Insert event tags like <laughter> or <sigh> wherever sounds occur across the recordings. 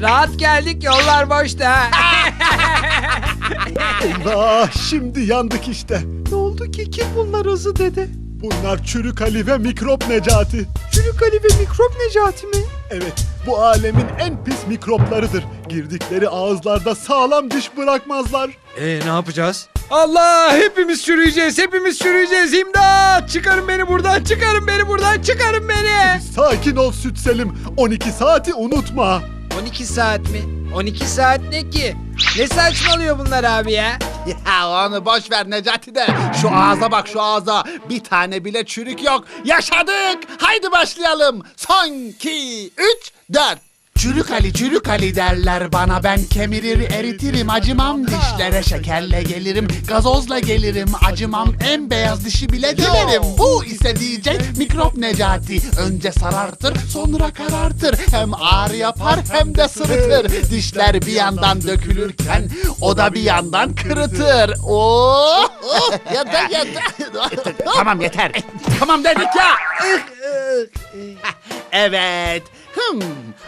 rahat geldik yollar boşta. Eyvah <laughs> şimdi yandık işte. Ne oldu ki? Kim bunlar Azı dede? Bunlar Çürük Ali ve Mikrop Necati. Çürük Ali ve mikrop Necati mi? Evet bu alemin en pis mikroplarıdır. Girdikleri ağızlarda sağlam diş bırakmazlar. Ee ne yapacağız? Allah hepimiz çürüyeceğiz hepimiz çürüyeceğiz imdat çıkarın beni buradan çıkarın beni buradan çıkarın beni. Sakin ol Süt Selim. 12 saati unutma. 12 saat mi? 12 saat ne ki? Ne saçmalıyor bunlar abi ya? Ya onu boş ver Necati de. Şu ağza bak şu ağza. Bir tane bile çürük yok. Yaşadık. Haydi başlayalım. Son, iki, üç, dört. Çürük Ali, çürük Ali derler bana. Ben kemirir, eritirim, acımam Dişlere şekerle gelirim, gazozla gelirim. Acımam, en beyaz dişi bile dilerim. Bu ise diyecek mikrop Necati. Önce sarartır, sonra karartır. Hem ağrı yapar hem de sırıtır. Dişler bir yandan dökülürken O da bir yandan kırıtır. Oh! <laughs> yeter yeter. Tamam yeter. Tamam dedik ya. <laughs> Evet Hmm,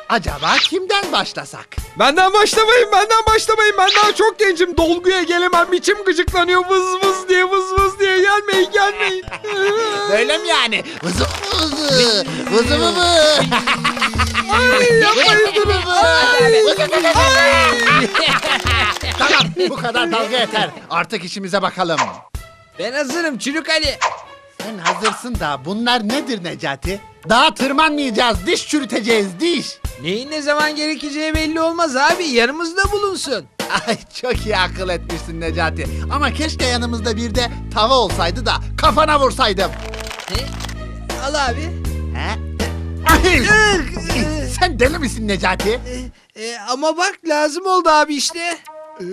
acaba kimden başlasak? Benden başlamayın benden başlamayın ben daha çok gencim dolguya gelemem içim gıcıklanıyor vız vız diye vız vız diye gelmeyin gelmeyin. <laughs> Böyle mi yani? Vızı vızı vızı vızı Ay yapmayın durun. <laughs> Tamam bu kadar dalga yeter. Artık işimize bakalım. Ben hazırım Çürük Ali. Sen hazırsın da bunlar nedir Necati? Daha tırmanmayacağız, diş çürüteceğiz, diş. Neyin ne zaman gerekeceği belli olmaz abi. Yanımızda bulunsun. Ay çok iyi akıl etmişsin Necati. Ama keşke yanımızda bir de tava olsaydı da kafana vursaydım. Ne? Al abi. He? Ay! Sen deli misin Necati? E, ama bak lazım oldu abi işte. Ee,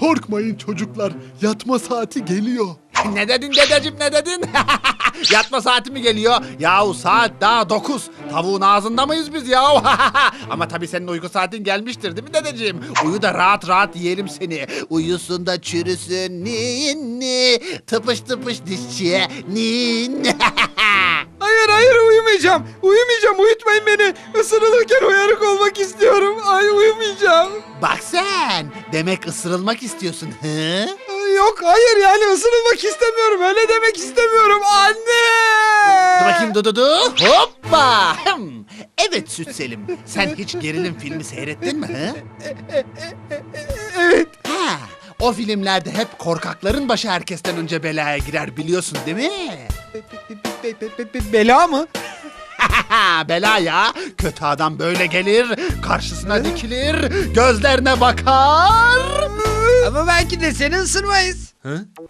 korkmayın çocuklar. Yatma saati geliyor. Ne dedin dedeciğim ne dedin? <laughs> Yatma saati mi geliyor? Yahu saat daha dokuz. Tavuğun ağzında mıyız biz yahu? <laughs> Ama tabii senin uyku saatin gelmiştir değil mi dedeciğim? Uyu da rahat rahat yiyelim seni. Uyusun da çürüsün ninni. Tıpış tıpış dişçiye ninni. <laughs> Hayır hayır uyumayacağım. Uyumayacağım uyutmayın beni. Isırılırken uyanık olmak istiyorum. Ay uyumayacağım. Bak sen. Demek ısırılmak istiyorsun. Hı? Yok hayır yani ısırılmak istemiyorum. Öyle demek istemiyorum. Anne! Dur bakayım Dududu. Hoppa. Hım. Evet Süt Selim. Sen hiç gerilim filmi seyrettin mi? Hı? Evet. Ha, o filmlerde hep korkakların başı herkesten önce belaya girer biliyorsun değil mi? Be- be- be- be- bela mı? <laughs> Bela ya. Kötü adam böyle gelir, karşısına dikilir, gözlerine bakar. Ama belki de seni ısırmayız.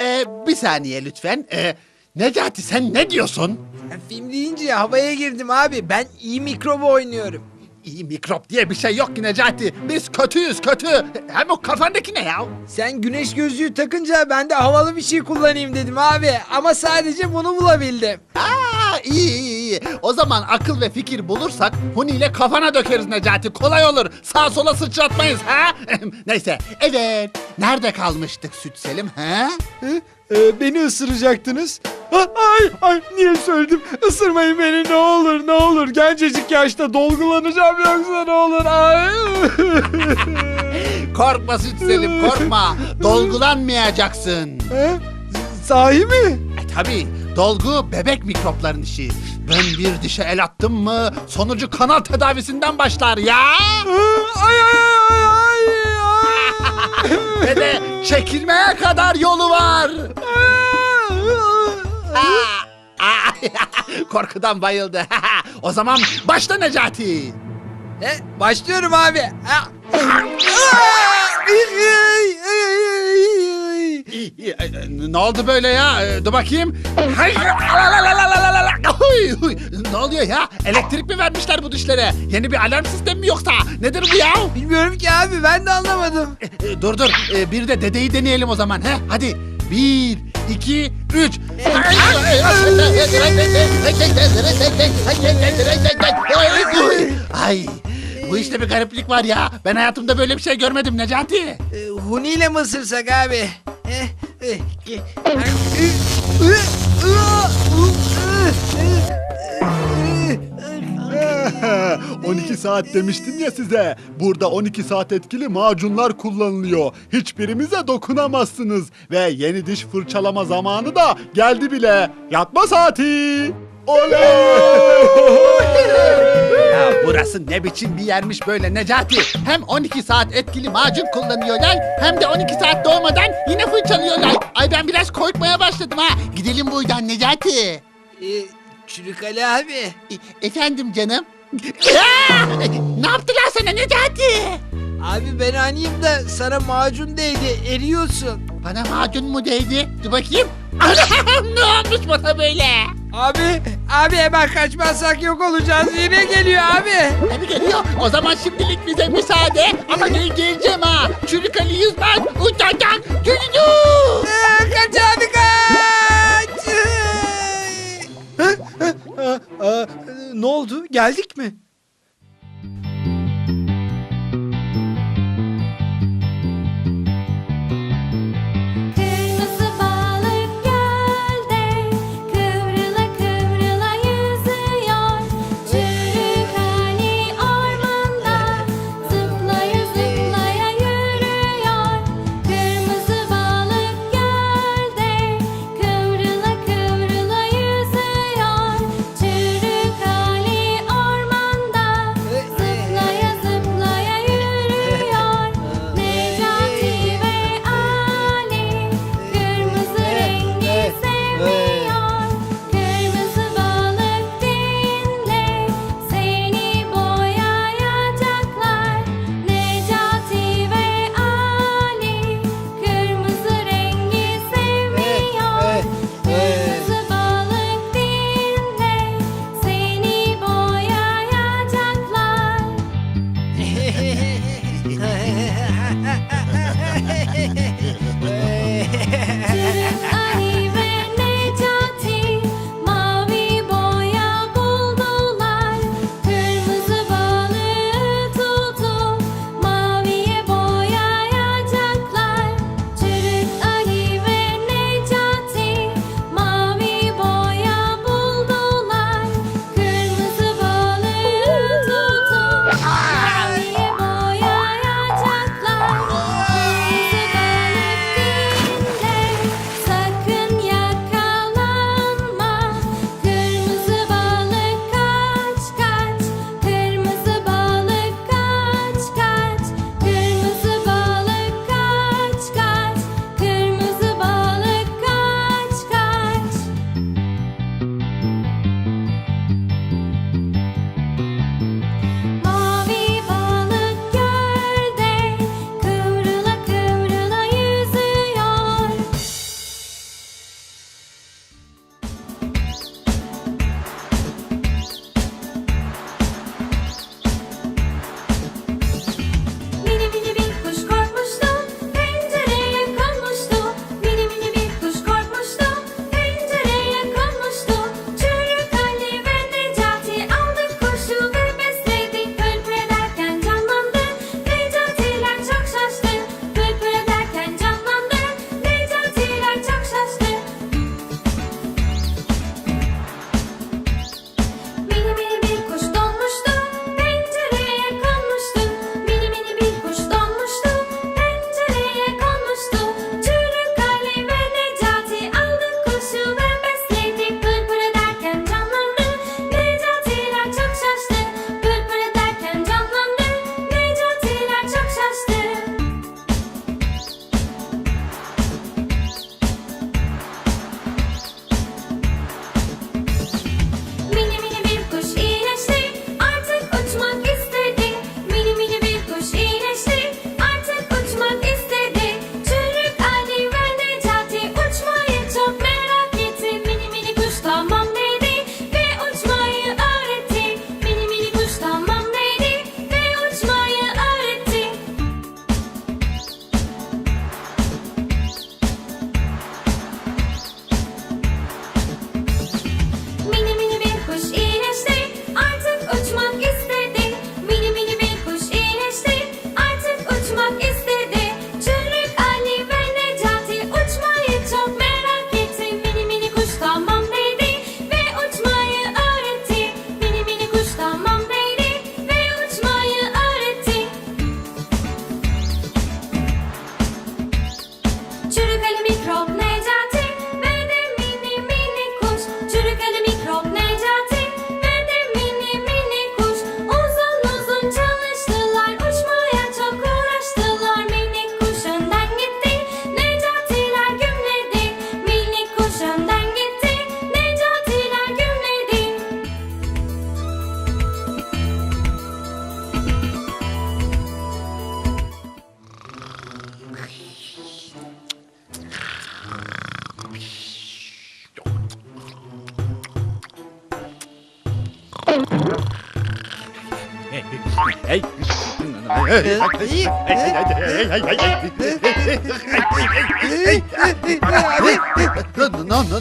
Ee, bir saniye lütfen. Ee, Necati sen ne diyorsun? Ben film deyince havaya girdim abi. Ben iyi mikrobu oynuyorum. İyi mikrop diye bir şey yok ki Necati. Biz kötüyüz kötü. Hem o kafandaki ne ya? Sen güneş gözlüğü takınca ben de havalı bir şey kullanayım dedim abi. Ama sadece bunu bulabildim. Aa, iyi iyi iyi. O zaman akıl ve fikir bulursak Huni ile kafana dökeriz Necati. Kolay olur. Sağa sola sıçratmayız ha? Neyse. Evet. Nerede kalmıştık Süt Selim ha? Ee, beni ısıracaktınız. Ha, ay ay niye söyledim? Isırmayın beni ne olur ne olur. Gencecik yaşta dolgulanacağım yoksa ne olur. Ay. <laughs> Korkma Süt Selim korkma. <laughs> Dolgulanmayacaksın. Ha? Sahi mi? E tabi dolgu bebek mikropların işi. Ben bir dişe el attım mı sonucu kanal tedavisinden başlar ya. Ay ay ay ay. ay. Ve de çekilmeye kadar yolu var. <laughs> Aa, aa, Korkudan bayıldı. o zaman başla Necati. E, başlıyorum abi. Ha. <laughs> Ne oldu böyle ya? Ee, Dur bakayım. Ne oluyor ya? Elektrik mi vermişler bu dişlere? Yeni bir alarm sistemi mi yoksa? Nedir bu ya? Bilmiyorum ki abi ben de anlamadım. Ee, Dur dur. Ee, Bir de dedeyi deneyelim o zaman. He? Hadi. Bir, iki, üç. Ay. Bu işte bir gariplik var ya. Ben hayatımda böyle bir şey görmedim Necati. E, Huni ile mi ısırsak abi? E, e, e, 12 saat demiştim ya size. Burada 12 saat etkili macunlar kullanılıyor. Hiçbirimize dokunamazsınız. Ve yeni diş fırçalama zamanı da geldi bile. Yatma saati. Oley! Burası ne biçim bir yermiş böyle Necati. Hem 12 saat etkili macun kullanıyorlar hem de 12 saat doğmadan yine fırçalıyorlar. Ay ben biraz korkmaya başladım ha. Gidelim buradan Necati. Ee, Çürük Ali abi. E- efendim canım. Aa! ne yaptılar sana Necati? Abi ben aniyim da sana macun değdi eriyorsun. Bana macun mu değdi? Dur bakayım. <laughs> Ne olmuş bana böyle? Abi, abi hemen kaçmazsak yok olacağız. Yine geliyor abi. Hadi geliyor. O zaman şimdilik bize müsaade. Ama gel geleceğim ha. Çürük Ali Yüzmez. Uçacak. Gülücü. Ee, kaç abi kaç. Aa, aa, ne oldu? Geldik mi?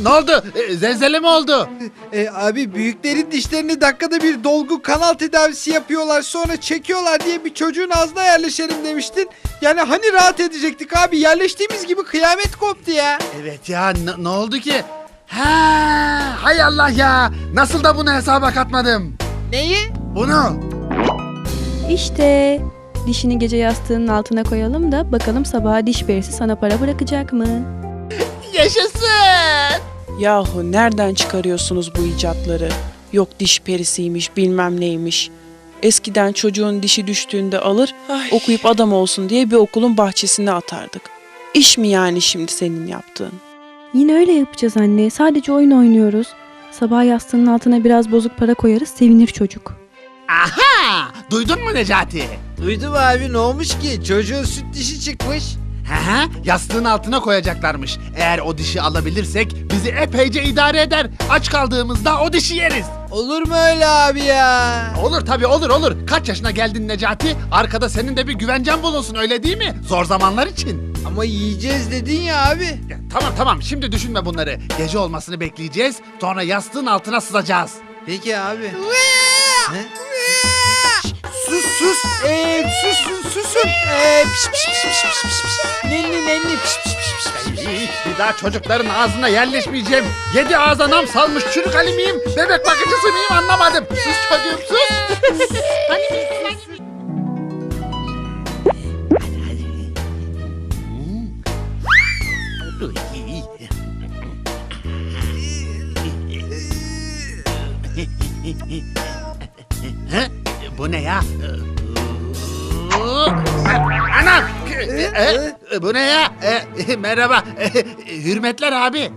Ne, oldu? E, Zelzele mi oldu? E, abi büyüklerin dişlerini dakikada bir dolgu kanal tedavisi yapıyorlar sonra çekiyorlar diye bir çocuğun ağzına yerleşelim demiştin. Yani hani rahat edecektik abi yerleştiğimiz gibi kıyamet koptu ya. Evet ya ne oldu ki? Ha, hay Allah ya. Nasıl da bunu hesaba katmadım? Neyi? Bunu. İşte dişini gece yastığının altına koyalım da bakalım sabaha diş perisi sana para bırakacak mı? Yaşasın. Yahu nereden çıkarıyorsunuz bu icatları? Yok diş perisiymiş bilmem neymiş. Eskiden çocuğun dişi düştüğünde alır okuyup adam olsun diye bir okulun bahçesine atardık. İş mi yani şimdi senin yaptığın? Yine öyle yapacağız anne. Sadece oyun oynuyoruz. Sabah yastığının altına biraz bozuk para koyarız sevinir çocuk. Aha! Duydun mu Necati? Duydum abi ne olmuş ki çocuğun süt dişi çıkmış. Hı, yastığın altına koyacaklarmış. Eğer o dişi alabilirsek bizi epeyce idare eder. Aç kaldığımızda o dişi yeriz. Olur mu öyle abi ya? Olur tabii olur olur. Kaç yaşına geldin Necati? Arkada senin de bir güvencen bulunsun öyle değil mi? Zor zamanlar için. Ama yiyeceğiz dedin ya abi. Ya, tamam tamam şimdi düşünme bunları. Gece olmasını bekleyeceğiz. Sonra yastığın altına sızacağız. Peki abi. Ne? Sus sus. Ee, susun susun. Ee, piş piş piş piş piş piş piş. Nenni nenni piş piş piş piş bir daha çocukların ağzına yerleşmeyeceğim. Yedi ağza nam salmış çürük Ali miyim? Bebek bakıcısı mıyım anlamadım. Sus çocuğum sus. He? Bu ne ya? Anam! E, bu ne ya? <laughs> Merhaba. Hürmetler abi.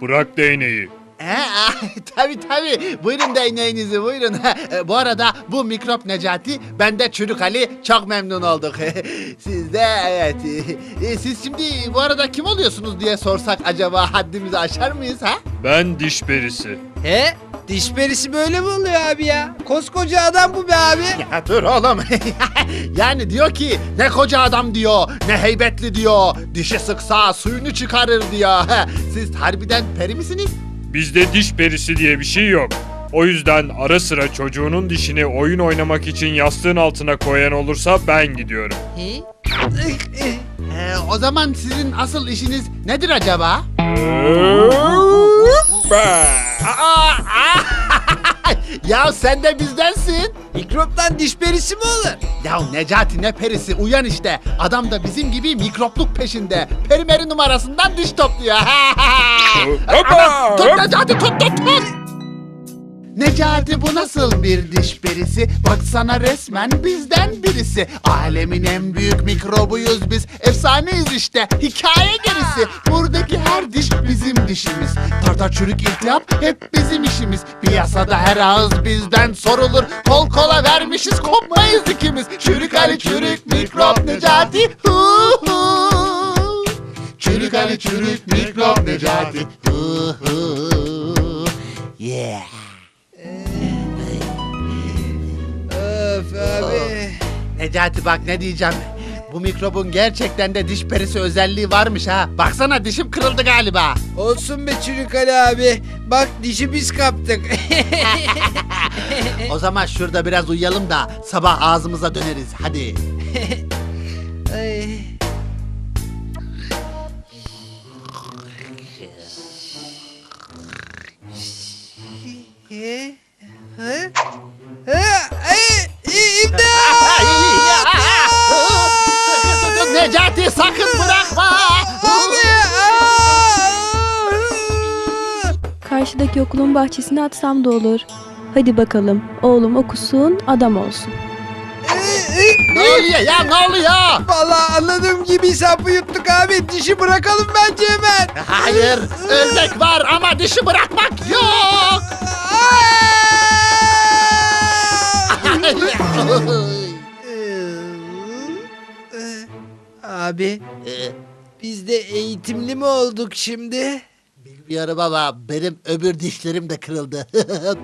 Bırak değneği. <laughs> Ah, tabii tabii. Buyurun değneğinizi buyurun. <laughs> E, bu arada bu mikrop Necati, ben de Çürük Ali. Çok memnun olduk. <laughs> Siz de evet. E, siz şimdi bu arada kim oluyorsunuz diye sorsak acaba haddimizi aşar mıyız ha? Ben diş perisi. He? Diş perisi böyle mi oluyor abi ya? Koskoca adam bu be abi. Ya dur oğlum. yani diyor ki ne koca adam diyor, ne heybetli diyor. Dişi sıksa suyunu çıkarır diyor. Siz harbiden peri misiniz? Bizde diş perisi diye bir şey yok. O yüzden ara sıra çocuğunun dişini oyun oynamak için yastığın altına koyan olursa ben gidiyorum. He? Ee, o zaman sizin asıl işiniz nedir acaba? Aa, aa! Ya sen de bizdensin. Mikroptan diş perisi mi olur? Ya Necati ne perisi uyan işte. Adam da bizim gibi mikropluk peşinde. Perimeri numarasından diş topluyor. <laughs> Aman, tut Necati tut tut tut. Necati bu nasıl bir diş perisi? Baksana resmen bizden birisi. Alemin en büyük mikrobuyuz biz. Efsaneyiz işte. Hikaye gerisi. Buradaki her diş bizim dişimiz. Tartar çürük iltihap hep bizim işimiz. Piyasada her ağız bizden sorulur. Kol kola vermişiz kopmayız ikimiz. Çürük Ali çürük mikrop Necati. Hu hu. Çürük Ali çürük mikrop Necati. Hu hu. Necati bak ne diyeceğim. Bu mikrobun gerçekten de diş perisi özelliği varmış ha. Baksana dişim kırıldı galiba. Olsun be Çürük Ali abi. Bak dişi biz kaptık. <laughs> O zaman şurada biraz uyuyalım da sabah ağzımıza döneriz. Hadi. <laughs> Ay. He? He? Necati sakın bırakma. Karşıdaki okulun bahçesine atsam da olur. Hadi bakalım oğlum okusun adam olsun. ne oluyor ya ne oluyor? Vallahi anladığım gibi sapı yuttuk abi. Dişi bırakalım bence hemen. Hayır ölmek var ama dişi bırakmak yok. <laughs> <laughs> Abi biz de eğitimli mi olduk şimdi? Bilmiyorum ama benim öbür dişlerim de kırıldı. <laughs>